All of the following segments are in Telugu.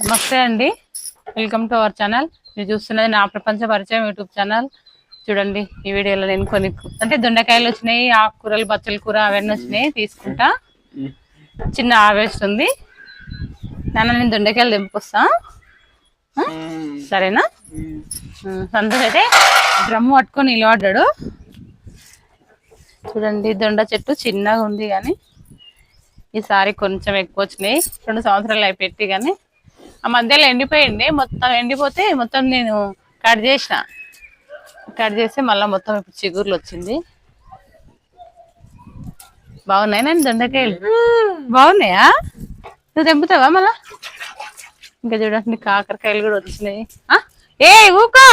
నమస్తే అండి. వెల్కమ్ టు అవర్ ఛానల్ మీరు చూస్తున్నది నా ప్రపంచ పరిచయం యూట్యూబ్ ఛానల్ చూడండి ఈ వీడియోలో నేను కొన్ని అంటే దొండకాయలు వచ్చినాయి ఆకుకూరలు బచ్చల కూర అవన్నీ వచ్చినాయి తీసుకుంటా. చిన్న ఆవేస్తుంది నాన్న నేను దొండకాయలు దింపొస్తా సరేనా? ఉమ్, సంతోష్ అయితే డ్రమ్ము పట్టుకొని నిలబడ్డాడు. చూడండి దొండ చెట్టు చిన్నగా ఉంది కానీ ఈసారి కొంచెం ఎక్కువ వచ్చినాయి. రెండు సంవత్సరాలు అయిపెట్టి కానీ. ఆ మధ్యలో ఎండిపోయింది. మొత్తం ఎండిపోతే మొత్తం నేను కట్ చేసిన. కట్ చేస్తే మళ్ళీ మొత్తం ఇప్పుడు చిగుర్లు వచ్చింది. బాగున్నాయి నేను దొండకాయలు? బాగున్నాయా? నువ్వు తెంపుతావా మళ్ళా? ఇంకా చూడండి కాకరకాయలు కూడా వచ్చినాయి. ఆ? ఏ ఊకో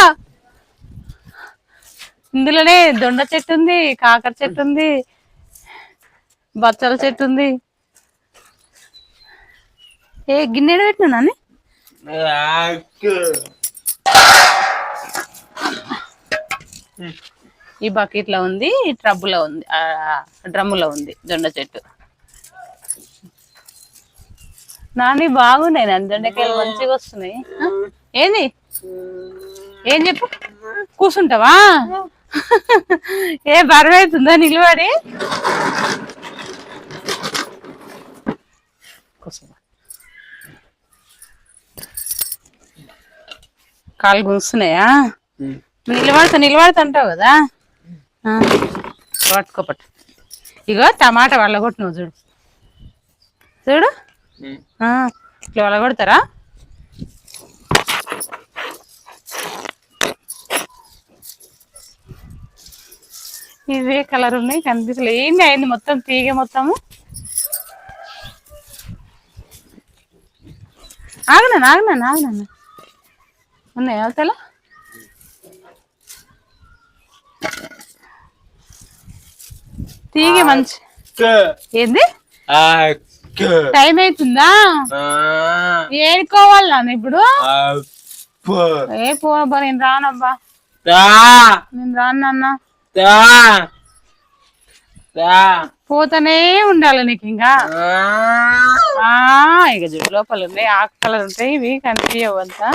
ఇందులోనే దొండ చెట్టు ఉంది కాకర చెట్టు ఉంది బచ్చల చెట్టు ఉంది. ఏ గిన్నెడు పెట్టినా నాని ఈ బకెట్లో ఉంది ఈ ట్రబ్బులో ఉంది ఆ, డ్రమ్ములో ఉంది దొండ చెట్టు. నాని బాగున్నాయి నాని దొండకాయలు మంచిగా వస్తున్నాయి? ఏంది? ఏం చెప్పు? కూర్చుంటావా ఏ బరువు అవుతుందా నిలబడి? కూర్చో కాలు గుంస్తున్నాయా నిలబడతా నిలబడతా అంటావు కదా? ఆ, పట్టుకోపట్టు. ఇగో టమాటా వల్లగొట్టు నువ్వు చూడు? చూడు ఇట్లా వల్లగొడతారా ఇవే కలర్ ఉన్నాయి కనిపిస్తలే. ఏంది అయింది మొత్తం తీగ మొత్తము? ఆగనా ఆగనా ఆగనా ఉన్నాయా అవతల తీగ మంచి ఏంది టైం అవుతుందా ఏడుకోవాలి ఇప్పుడు ఏ పోవబ్బా నేను రానబ్బా నేను రాను నాన్న పోతానే ఉండాలి నీకు ఇంకా ఆ ఇక చూడు లోపల ఉన్నాయి ఆకు కలర్ ఉంటాయి ఇవి కనిపించవు అంతా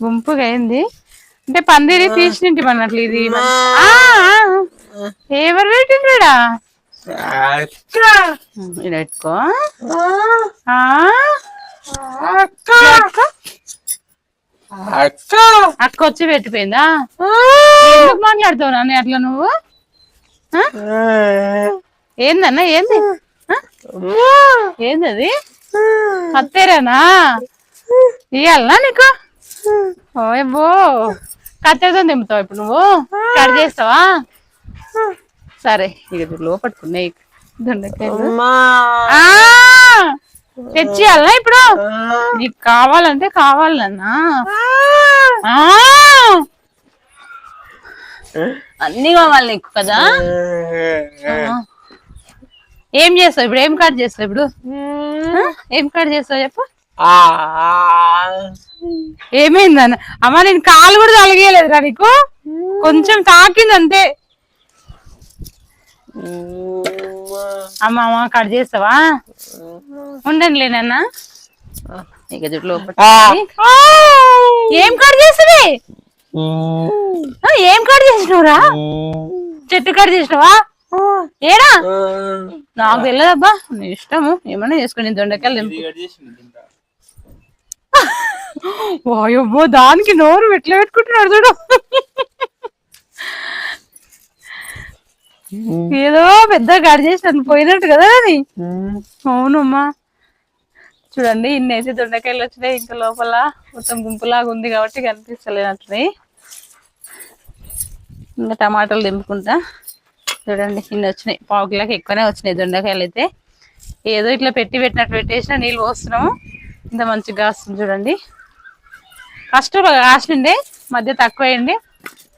గుంపుగా అయింది అంటే పందిరి తీసినట్టు అన్నట్లు ఇది. ఎవరు పెట్టిండ్రా ఇది పెట్టుకో. ఆ? పెట్టుకో. అక్క. వచ్చి పెట్టిపోయిందా? ఎందుకు మాట్లాడుతావు నాన్న అట్లా నువ్వు? ఏందన్నా ఏంది? ఆ? ఏంది అది కత్తెరేనా? ఇయ్యాలనా నీకు? ఓయబ్బో కత్తెరతో దింపుతావు ఇప్పుడు నువ్వు? కట్ చేస్తావా? సరే ఇక లోపట్టుకున్నాయి. దొండకాయలు. తెచ్చియాలనా ఇప్పుడు? నీకు కావాలంటే కావాలన్నా. అన్ని కావాలి నీకు కదా. ఏం చేస్తావు ఇప్పుడు? ఏం కట్ చేస్తావు ఇప్పుడు? ఏం కట్ చేస్తావు చెప్పు? ఏమైందన్న అమ్మ నేను కాలు కూడా తలగేయలేదురా నీకు? కొంచెం తాకింది అంతే. అమ్మ అమ్మ కట్ చేస్తావా? ఉండండి లేనన్న ఇక ఏం కట్ చేస్తుంది ఏం కట్ చేసినవురా? చెట్టు కట్ చేసినవా? ఏడా? నాకు తెలియదబ్బా నీ ఇష్టము. ఏమన్నా చేసుకోండి దొండకాయలు వాయబ్బో దానికి నోరు ఎట్లా పెట్టుకుంటున్నాడు చూడు. ఏదో పెద్ద గడి చేసి పోయినట్టు కదా అది. అవునమ్మా. చూడండి ఇన్ని వేసి దొండకాయలు వచ్చినాయి ఇంకా లోపల మొత్తం గుంపులాగా ఉంది కాబట్టి కనిపిస్తలేనట్టున్నాయి. ఇంకా టమాటాలు దింపుకుంటా. చూడండి ఇన్ని వచ్చినాయి. పావు కిలోకి ఎక్కువనే వచ్చినాయి దొండకాయలు అయితే. ఏదో ఇట్లా పెట్టి పెట్టినట్టు పెట్టేసిన నీళ్ళు పోస్తున్నాము. ఇంత మంచిగా కాస్తుంది చూడండి. ఫస్ట్ కాసిండే మధ్య తక్కువ అయ్యండి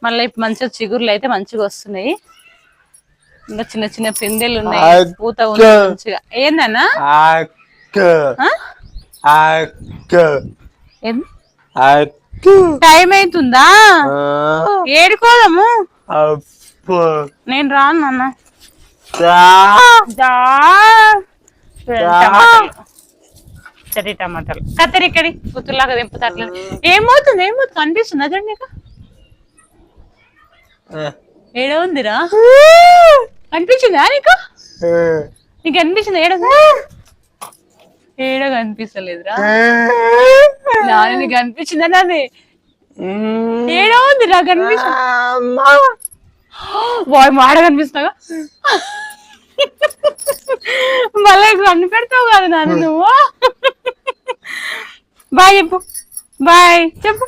మళ్ళీ ఇప్పుడు మంచిగా చిగుర్లు అయితే మంచిగా వస్తున్నాయి. ఇంకా చిన్న చిన్న పిందెలు ఉన్నాయి పూత ఉంది మంచిగా. ఏందన్నా? టైం అవుతుందా? ఏడుకోదాము? నేను రాను నాన్న. దా. చూడండి, టమాటాలు. కత్తెర ఇక్కడి గుత్తులాగా దింపుతా అట్లా ఏమవుతుంది? ఏమవుతుంది? కనిపిస్తుంది అదండి నీకు? ఏడ ఉందిరా? అనిపించిందా నీకు? నీకు అనిపించింది ఏడ? ఏడ కనిపిస్తలేదురా? నాన్న నీకు అనిపించిందా నాది? ఏడ ఉంది నాకు వాడు మాడ కనిపిస్తున్నాగా? మళ్ళీ కన్ను పెడతావు కదా నాన్న నువ్వు. బాయ్ చెప్పు. బాయ్ చెప్పు.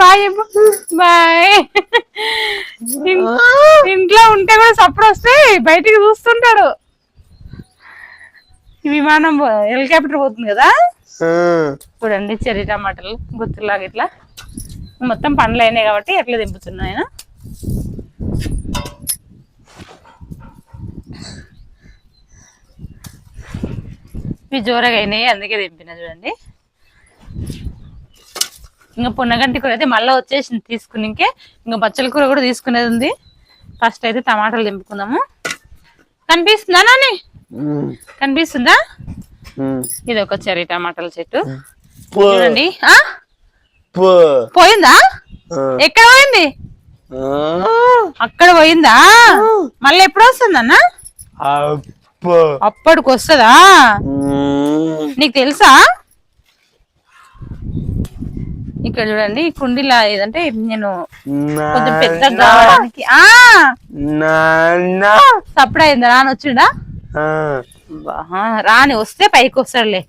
బాయ్ చెప్పు. బాయ్. ఇంట్లో ఉంటే కూడా సప్పుడు వస్తే బయటికి చూస్తుంటాడు. విమానం హెలికాప్టర్ పోతుంది కదా? చూడండి చెర్రీ టమాటాలు గుత్తులాగా ఇట్లా. మొత్తం పండ్లు అయినాయి కాబట్టి ఎట్లా దింపుతున్నా ఇవి జోరగా అయినాయి అందుకే దింపిన చూడండి. ఇంకా పున్నగంటి కూర అయితే మళ్ళీ వచ్చేసింది తీసుకుని ఇంకే ఇంకా బచ్చల కూర కూడా తీసుకునేది ఉంది. ఫస్ట్ అయితే టమాటాలు దింపుకుందాము కనిపిస్తుందా నాని? కనిపిస్తుందా? ఇది ఒక చెర్రీ టమాటాల చెట్టు. చూడండి. ఆ? పోయిందా? ఎక్కడ పోయింది? అక్కడ పోయిందా? మళ్ళీ ఎప్పుడు వస్తుందన్న? అప్పటికి వస్తుందా నీకు తెలుసా? ఇక్కడ చూడండి కుండీలా ఏదంటే నేను కొంచెం పెద్ద కావడానికి సప్పుడు అయిందా రాని వచ్చిండా రాని వస్తే పైకి వస్తాడులే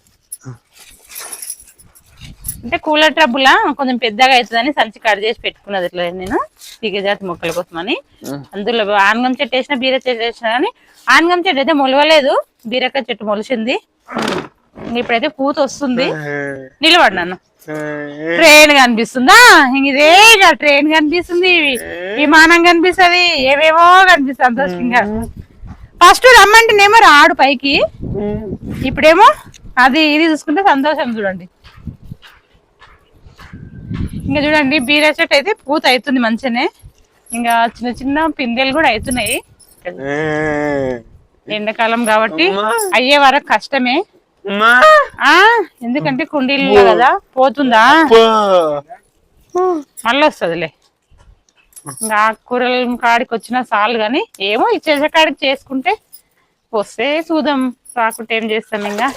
అంటే కూలర్ ట్రబులా కొంచెం పెద్దగా అవుతుందని సంచి కట్ చేసి పెట్టుకున్నది ఇట్లా నేను. తీగజాతి మొక్కల కోసమని. అందులో ఆనగం చెట్టు వేసిన బీర చెట్టు వేసిన కానీ ఆనగం చెట్టు అయితే మొలవలేదు. బీరకాయ చెట్టు మొలిచింది ఇప్పుడైతే పూత వస్తుంది. నిలబడి నన్ను. ట్రైన్ కనిపిస్తుందా? ఇదే ట్రైన్ కనిపిస్తుంది. విమానం కనిపిస్తుంది. ఏవేవో కనిపిస్తుంది సంతోషంగా. ఫస్ట్ రమ్మంటేనేమో రాడు పైకి. ఇప్పుడేమో అది ఇది చూసుకుంటే సంతోషం చూడండి. ఇంకా చూడండి బీర చెట్టు అయితే పూత అవుతుంది మంచిగానే. ఇంకా చిన్న చిన్న పిందెలు కూడా అవుతున్నాయి. ఎండాకాలం కాబట్టి అయ్యే వరకు కష్టమే. ఆ ఎందుకంటే కుండీలు కదా పోతుందా? మళ్ళీ వస్తుందిలే. ఇంకా ఆకుకూరల కాడికి వచ్చినా చాలు కానీ ఏమో ఇచ్చేసే కాడికి చేసుకుంటే వస్తే చూద్దాం రాకుంటే ఏం చేస్తాం ఇంకా.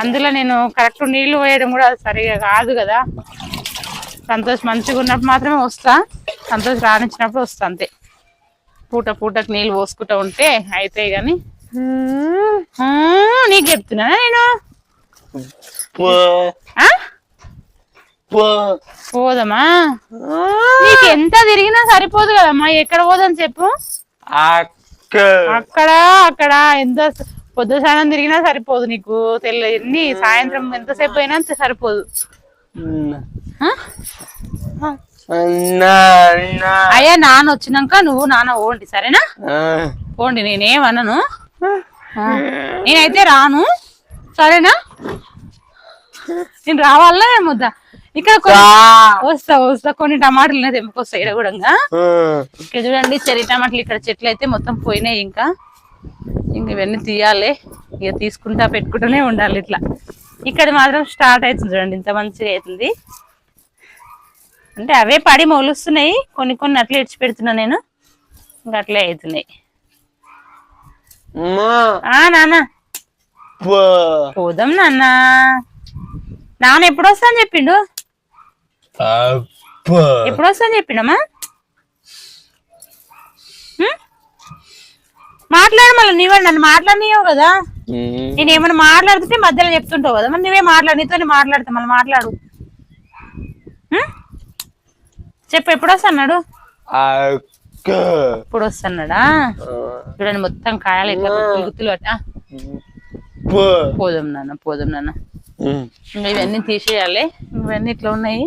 అందులో నేను కరెక్ట్ నీళ్ళు పోయడం కూడా సరిగా కాదు కదా. సంతోష్ మంచిగా ఉన్నప్పుడు మాత్రమే వస్తా. సంతోష్ రానిచ్చినప్పుడు వస్తా అంతే. పూట పూటకు నీళ్ళు పోసుకుంటా ఉంటే అయితాయి కానీ నీకు చెప్తున్నా నేను? ఆ? పోదామా నీకు ఎంత తిరిగినా సరిపోదు కదమ్మా. ఎక్కడ పోదని చెప్పు? అక్కడ అక్కడ? ఎంత పొద్దు స్నానం తిరిగినా సరిపోదు నీకు. తెల్ల ఎన్ని? సాయంత్రం ఎంతసేపు అయినా అంత సరిపోదు? అయ్యా నాన్న వచ్చినాక నువ్వు నాన్న ఓండి సరేనా? పోండి నేనేమనను? ఆ, నేనైతే రాను సరేనా? నేను రావాలా ఏమొద్దా? ఇక్కడ వస్తా వస్తా కొన్ని టమాటాలు తెంపుకొస్తా ఇక్కడ కూడా ఇక్కడ చూడండి చెరి టమాటాలు ఇక్కడ చెట్లు అయితే మొత్తం పోయినాయి ఇంకా. ఇంక ఇవన్నీ తీయాలి. ఇక తీసుకుంటా పెట్టుకుంటూనే ఉండాలి ఇట్లా. ఇక్కడ మాత్రం స్టార్ట్ అవుతుంది చూడండి ఇంత మంచిగా అవుతుంది. అంటే అవే పడి మొలుస్తున్నాయి. కొన్ని కొన్ని అట్లా ఇడిచి పెడుతున్నా నేను. ఇంకా అట్లే అవుతున్నాయి. ఆ నాన్న. పోదాం నాన్న. నాన్న ఎప్పుడు వస్తా అని చెప్పిండు? ఎప్పుడు వస్తా అని చెప్పిండమ్మా? మాట్లాడు మళ్ళీ నీవే నన్ను మాట్లాడినావు కదా. నేను ఏమైనా మాట్లాడుతుంటే మధ్యలో చెప్తుంటావు కదా. మరి నువ్వే మాట్లాడు నీతో మాట్లాడతా మళ్ళీ మాట్లాడు. చెప్పు ఎప్పుడు వస్తున్నాడు ఇప్పుడు వస్తున్నాడా చూడండి మొత్తం కాయాలి ఇట్లా గుత్తులు గుత్తులు అట్ట పోదాం నాన్న పోదాం నాన్న. ఇంకా ఇవన్నీ తీసేయాలి. ఇవన్నీ ఇట్లా ఉన్నాయి.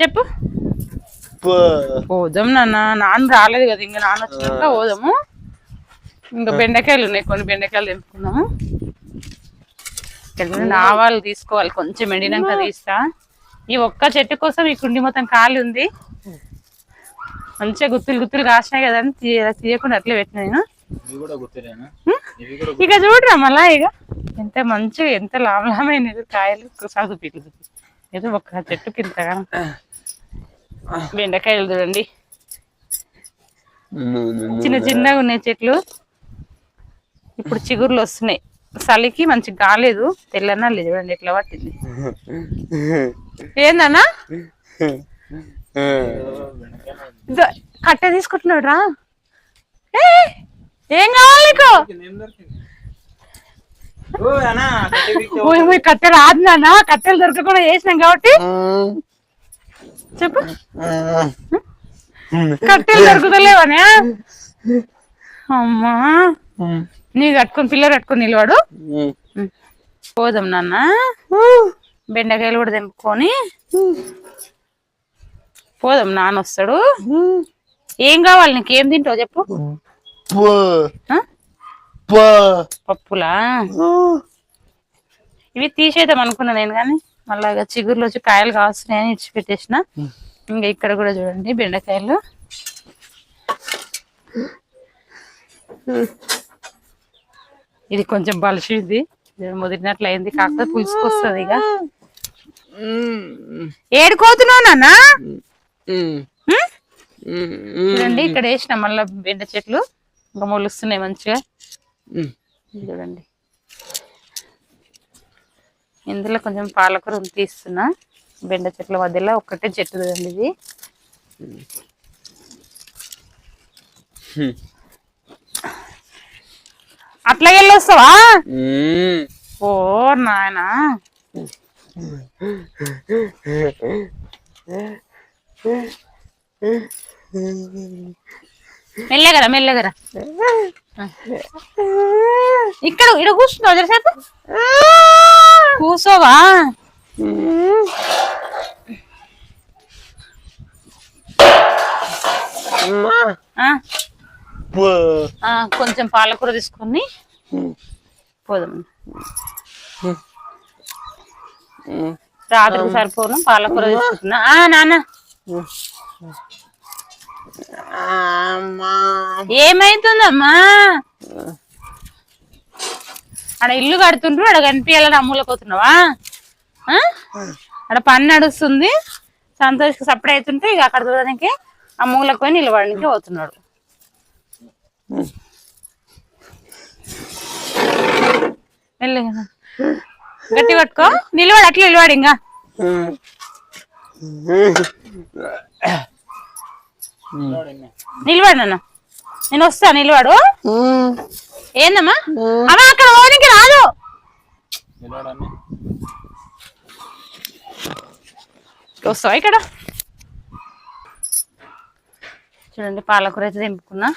చెప్పు. పోదాం నాన్న నాన్న రాలేదు కదా ఇంకా నాన్న వచ్చినాక పోదాము. ఇంకా బెండకాయలు ఉన్నాయి కొన్ని బెండకాయలు తెంపుకుందాము. ఇక్కడ ఆవాలు తీసుకోవాలి. కొంచెం ఎండినాక తీస్తా. ఈ ఒక్క చెట్టు కోసం ఈ కుండి మొత్తం ఖాళీ ఉంది. మంచిగా గుత్తులు గుత్తులు కాసినాయి కదా అని తీయ తీయకుండా అట్లే పెట్టిన నేను. ఇక చూడరా మళ్ళా ఇక. ఎంత మంచిగా ఎంత లాభమైన కాయలు సాగు పీట్లు ఏదో ఒక చెట్టు కింద. బెండకాయలు చూడండి. చిన్న చిన్నగా ఉన్నాయి చెట్లు. ఇప్పుడు చిగుర్లు వస్తున్నాయి. చలికి మంచి కాలేదు తెల్లన్నా లేదు చూడండి ఎట్లా పట్టింది. ఏందన్నా? కట్టె తీసుకుంటున్నాడు రా. ఏ, కావాలి నీకు? కట్టె రాదు నాన్న కట్టెలు దొరకకుండా చేసినాం కాబట్టి. చెప్పు. కట్టెలు దొరుకుతలేవనే? అమ్మా. నీ కట్టుకొని పిల్లలు కట్టుకొని నిలవాడు పోదాం నాన్న. బెండకాయలు కూడా తెంపుకొని. పోదాం నాన్న వస్తాడు. ఏం కావాలి నీకు? ఏం తింటావు చెప్పు? పప్పులా? ఇవి తీసేద్దాం అనుకున్నా నేను కానీ. మళ్ళా చిగుర్లు వచ్చి కాయలు కాస్తున్నాయని ఇచ్చిపెట్టేసిన ఇంకా ఇక్కడ కూడా చూడండి బెండకాయలు. ఇది కొంచెం బలిసింది. ముదిరినట్లు అయింది కాకపోతే పులుసుకొస్తుంది ఇక. ఏడుకోతున్నావు నాన్న? చూడండి ఇక్కడ వేసిన మళ్ళీ బెండ చెట్లు. ఇంకా మొలుస్తున్నాయి మంచిగా. చూడండి. ఇందులో కొంచెం పాలకూర తీస్తున్నా. బెండ చెట్ల మధ్యలో ఒక్కటే చెట్టు చూడండి ఇది. అట్లా వెళ్ళొస్తావా? ఓ నాయనా. మెల్లగరా మెల్లగరా ఇక్కడ ఇక్కడ కూర్చున్నావు జరసేపు? కూర్చోవా? ఆ, కొంచెం పాలకూర తీసుకొని పోదాం. రాత్రికి సరిపోను పాలకూర తీసుకుంటున్నా. ఆ నాన్న. ఏమైతుందమ్మా? ఆడ ఇల్లు కడుతుండ్రు ఆడ కనిపించాలని అమ్ములపోతున్నావా ఆ? ఆడ పని నడుస్తుంది సంతోష్కి సపరేట్ అవుతుంటే ఇక అక్కడ చూడడానికి అమ్ములకు పోయి నిలబడడానికి పోతున్నాడు. గట్టి పట్టుకో. నిలవాడు అట్లా నిలవాడు ఇంకా. నిలవాడు నాన్న. నేను వస్తా నిలవాడు ఏందమ్మా? అమ్మా అక్కడ ఓనికి రాదు. వస్తావా ఇక్కడ? చూడండి పాలకూర అయితే తెంపుకున్నా.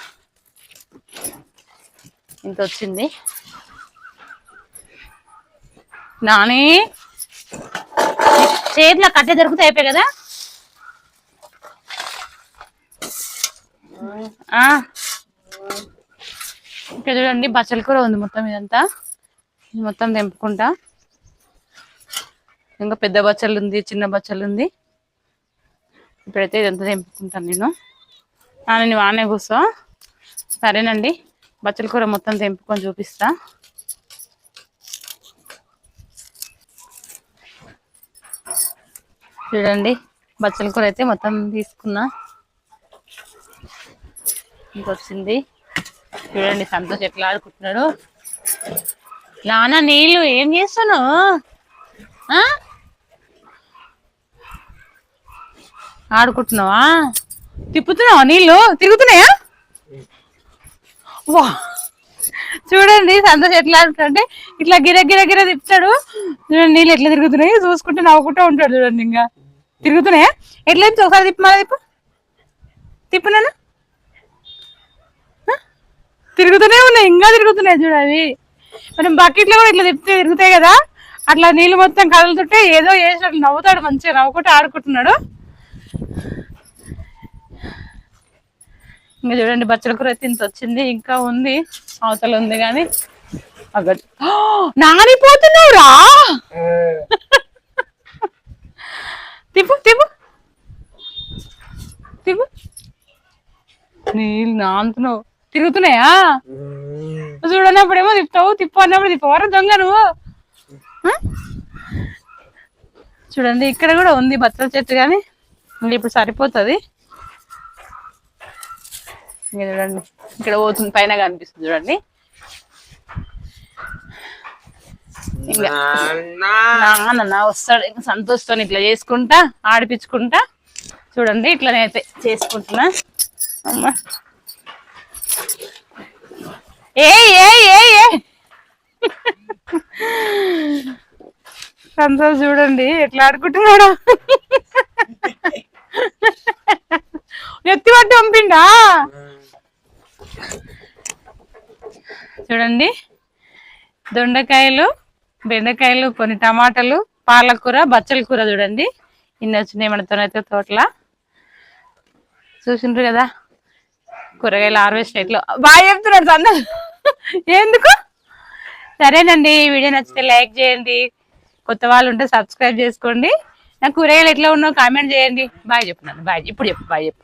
ఇంత వచ్చింది నాని చేతిలో కట్టె దొరికితే అయిపోయి కదా? ఆ. ఇక్కడ చూడండి బచ్చల కూర ఉంది మొత్తం ఇదంతా. ఇది మొత్తం తెంపుకుంటా. ఇంకా పెద్ద బచ్చలు ఉంది చిన్న బచ్చలు ఉంది ఇప్పుడైతే ఇదంతా తెంపుకుంటాను నేను. ఆ, నేను వానే కూర్చో. సరేనండి. బచ్చల కూర మొత్తం తెంపుకొని చూపిస్తా. చూడండి బచ్చల కూర అయితే మొత్తం తీసుకున్నా. ఇంకొచ్చింది. చూడండి సంతోష్ ఎట్లా ఆడుకుంటున్నాడు. నాన్న నీళ్ళు ఏం చేస్తున్నావు? ఆడుకుంటున్నావా? తిప్పుతున్నావా నీళ్ళు? తిరుగుతున్నాయా? వా. చూడండి సంతోష్ ఎట్లా అంటే ఇట్లా గిర గిర గిర తిప్పుతాడు. చూడండి నీళ్ళు ఎట్లా తిరుగుతున్నాయి. చూసుకుంటే నవ్వుకుంటూ ఉంటాడు చూడండి ఇంకా. తిరుగుతున్నాయా? ఎట్లా తిప్పి ఒకసారి తిప్పు మళ్ళీ తిప్పు. తిప్పు నాన్న. తిరుగుతూనే ఉన్నాయి. ఇంకా తిరుగుతున్నాయి చూడాలి మనం బకెట్లో కూడా ఇట్లా తిప్పితే తిరుగుతాయి కదా. అట్లా నీళ్ళు మొత్తం కదులుతుంటే ఏదో చేసినట్లు నవ్వుతాడు మంచిగా. నవ్వుకుంటూ ఆడుకుంటున్నాడు. ఇంకా చూడండి బచ్చల కూర ఇంత వచ్చింది. ఇంకా ఉంది. అవతల ఉంది కానీ. అక్కడ నానిపోతున్నావురా! తిప్పు తిప్పు. తిప్పు. నీళ్ళు నాంతున్నావు. తిరుగుతున్నాయా? చూడనప్పుడేమో తిప్పుతావు. తిప్పు అన్నప్పుడు తిప్పవరా దొంగ నువ్వు? చూడండి ఇక్కడ కూడా ఉంది బత్తల చెట్టు కానీ. ఇప్పుడు సరిపోతుంది. ఇంకా చూడండి ఇక్కడ పోతుంది పైన కనిపిస్తుంది చూడండి. ఇంకా నాన్న. వస్తాడు. ఇంకా సంతోషంతో ఇట్లా చేసుకుంటా ఆడిపించుకుంటా. చూడండి ఇట్లా నేనైతే చేసుకుంటున్నా. అమ్మా. ఏ ఏ ఏ ఏ సంతోష్ చూడండి ఎట్లా ఆడుకుంటున్నాడు. ఎత్తి పట్టి పంపిండా? చూడండి. దొండకాయలు బెండకాయలు కొన్ని టమాటాలు పాలకూర బచ్చల కూర చూడండి. ఇన్ని వచ్చినాయి మనతోనైతే తోటల. చూసిండ్రు కదా? కూరగాయలు హార్వెస్ట్ ఇట్లా బాగా చెప్తున్నాడు సందర్ ఎందుకు? సరేనండి ఈ వీడియో నచ్చితే లైక్ చేయండి. కొత్త వాళ్ళు ఉంటే సబ్స్క్రైబ్ చేసుకోండి. నా కూరగాయలు ఎట్లా ఉన్నావు కామెంట్ చేయండి. బాయ్ చెప్తున్నాను బాయ్ ఇప్పుడు చెప్పు బాయ్ చెప్పు.